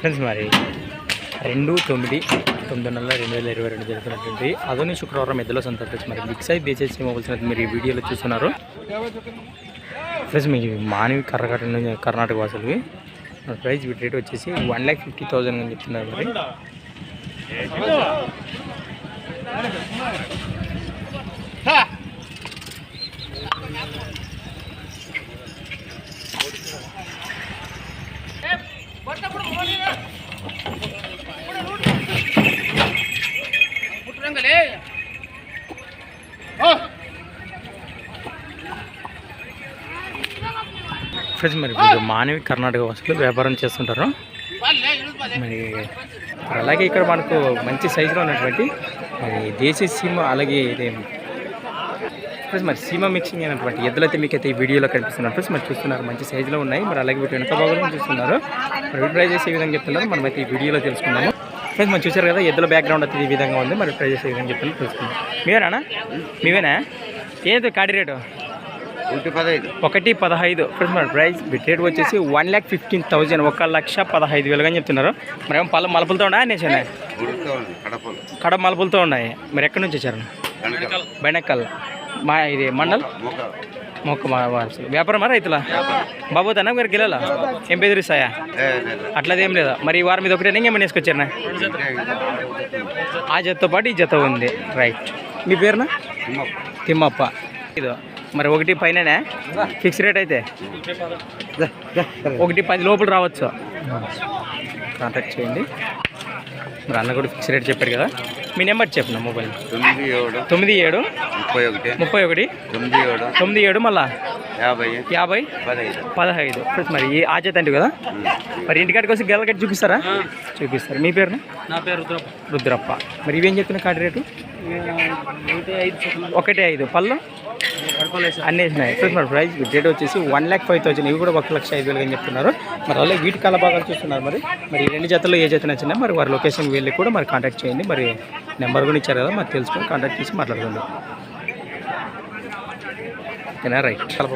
Friends మరి రెండు తొమ్మిది తొమ్మిది నెలల రెండు వేల ఇరవై రెండు జరుగుతున్నటువంటి అదోని శుక్రవారం మెదలో సంత ఫ్రెండ్స్ మరి బిగ్ సైజ్ దేశీయ మొబైల్స్ మీరు ఈ వీడియోలో చూస్తున్నారు. ఫ్రెండ్స్ మీ మానవి కర్ణాటక కర్ణాటక వాసులవి. ప్రైస్ రేట్ వచ్చేసి వన్ ల్యాక్ ఫిఫ్టీ థౌజండ్ అని చెప్తున్నారు మరి. ఫ్రెండ్స్ మరి వీళ్ళు మానవి కర్ణాటక వాసులు వ్యాపారం చేస్తుంటారు. మరి అలాగే ఇక్కడ మనకు మంచి సైజులో ఉన్నటువంటి మరి దేశీ సీమ అలాగే ఇది ఫ్రెండ్స్ మరి సీమ మిక్సింగ్ అయినటువంటి ఎద్దులు అయితే మీకు అయితే ఈ వీడియోలో కనిపిస్తున్నారు. ఫ్రెండ్స్ మరి చూస్తున్నారు మంచి సైజులో ఉన్నాయి. మరి అలాగే వీటి వెనక భాగంలో చూస్తున్నారు. మరి వీటి ప్రైజెస్ ఏ విధంగా చెప్తున్నారు మనం అయితే ఈ వీడియోలో తెలుసుకుందాము. ఫ్రెండ్స్ మనం చూసారు కదా ఎద్దుల బ్యాక్గ్రౌండ్ అయితే ఈ విధంగా ఉంది. మరి ప్రైజెస్ ఏ విధంగా చెప్తున్నారు తెలుసుకుందాం. మీవేనా మీవేనా? ఏది కాడి రేటు? ఒకటి పదహైదు. ఒకటి పదహైదు. ఫ్రెండ్స్ మరి ప్రైస్ రేట్ వచ్చేసి వన్ ల్యాక్ ఫిఫ్టీన్ థౌజండ్ ఒక లక్ష పదహైదు వేలుగా చెప్తున్నారు. మరి ఏమో పళ్ళ మలుపులతో ఉన్నాయి కడపలు. కడప మలుపులతో ఉన్నాయి. మరి ఎక్కడి నుంచి వచ్చారు? బెనక్కల్ మా ఇది మండల్? మొక్క మొక్క మా వారసులు వ్యాపారమా రైతుల? బాబు తన గారికి వెళ్ళాలా ఏం బెదిరిస్తాయా అట్లాది ఏం లేదా? మరి ఈ వారం మీద ఒకటే ఇంకేమైనా వేసుకొచ్చారా ఆ జతతో పాటు ఈ జత ఉంది. రైట్. మీ పేరునా? తిమ్మప్ప. తిమ్మప్ప. ఇదో. మరి ఒకటి పైననే? ఫిక్స్ రేట్ అయితే? ఒకటి పది లోపల రావచ్చు. కాంటాక్ట్ చేయండి. మరి అన్న కూడా ఫిక్స్ రేట్ చెప్పారు కదా. మీ నెంబర్ చెప్పిన మొబైల్. తొమ్మిది ఏడు తొమ్మిది ఏడు ముప్పై ఒకటి ముప్పై ఒకటి తొమ్మిది ఏడు తొమ్మిది ఏడు మళ్ళా? యాభై యాభై పదహైదు. పదహైదు. మరి ఈ ఆచేత అంటే కదా? మరి ఇంటికాడికి వచ్చి గెల కట్టి చూపిస్తారా? చూపిస్తారు. మీ పేరున? నా పేరు రుద్రప్ప. రుద్రప్ప. మరి ఇవేం చెప్తున్నా కార్డు రేటు? ఒకటి ఐదు పళ్ళు. అన్నీ వేసినాయి. ఫ్రెండ్స్ మరి ప్రైస్ వచ్చేసి వన్ ల్యాక్ ఫైవ్ థౌసండ్ ఇవి కూడా ఒక లక్ష ఐదు వేలు అని చెప్తున్నారు. మరి అలాగే వీటి కళ భాగాలు చూస్తున్నారు మరి. మరి ఈ రెండు జతల్లో ఏ జత నచ్చినా మరి వారి లొకేషన్కి వెళ్ళి కూడా మరి కాంటాక్ట్ చేయండి. మరి నెంబర్ కూడా ఇచ్చారు కదా మరి తెలుసుకొని కాంటాక్ట్ చేసి మాట్లాడుకుందాం. ఓకేనా? రైట్. కలప